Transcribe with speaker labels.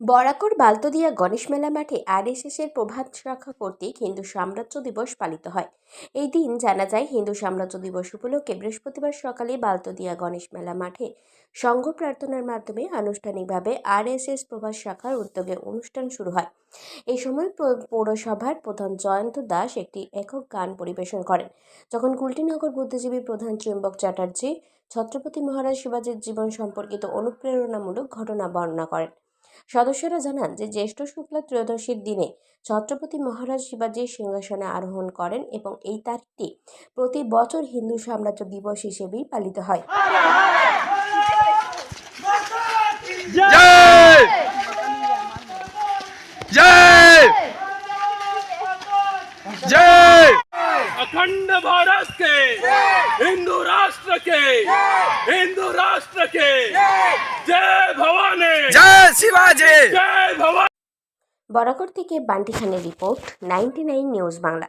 Speaker 1: বরাকর, বালতদিয়া, গণেশ মেলা মাঠে আরএসএসের প্রভাত শাখা কর্তৃক হিন্দু সাম্রাজ্য দিবস পালিত হয়। এই দিন জানা যায়, হিন্দু সাম্রাজ্য দিবস উপলক্ষে বৃহস্পতিবার সকালে বালতদিয়া গণেশ মেলা মাঠে সংঘ প্রার্থনার মাধ্যমে আনুষ্ঠানিকভাবে আরএসএস প্রভাত শাখার উদ্যোগে অনুষ্ঠান শুরু হয়। এই সময় পৌরসভার প্রধান জয়ন্ত দাস একটি একক গান পরিবেশন করেন। যখন কুলটিনগর বুদ্ধিজীবী প্রধান ত্রিম্বক চ্যাটার্জি, ছত্রপতি মহারাজ শিবাজীর জীবন সম্পর্কিত অনুপ্রেরণামূলক ঘটনা বর্ণনা করেন। সদস্যরা জানান যে জ্যেষ্ঠ শুক্লা ত্রয়োদশীর দিনে ছত্রপতি মহারাজ শিবাজী সিংহাসনে আরোহণ করেন এবং এই তারিখটি প্রতি বছর হিন্দু সাম্রাজ্য দিবস হিসেবেই পালিত হয়
Speaker 2: जय जय जय
Speaker 3: अखंड भारत के हिंदू राष्ट्र के हिंदू राष्ट्र के जय भवानी
Speaker 1: বরাকর থেকে বান্টি খানের রিপোর্ট নাইনটি নিউজ বাংলা।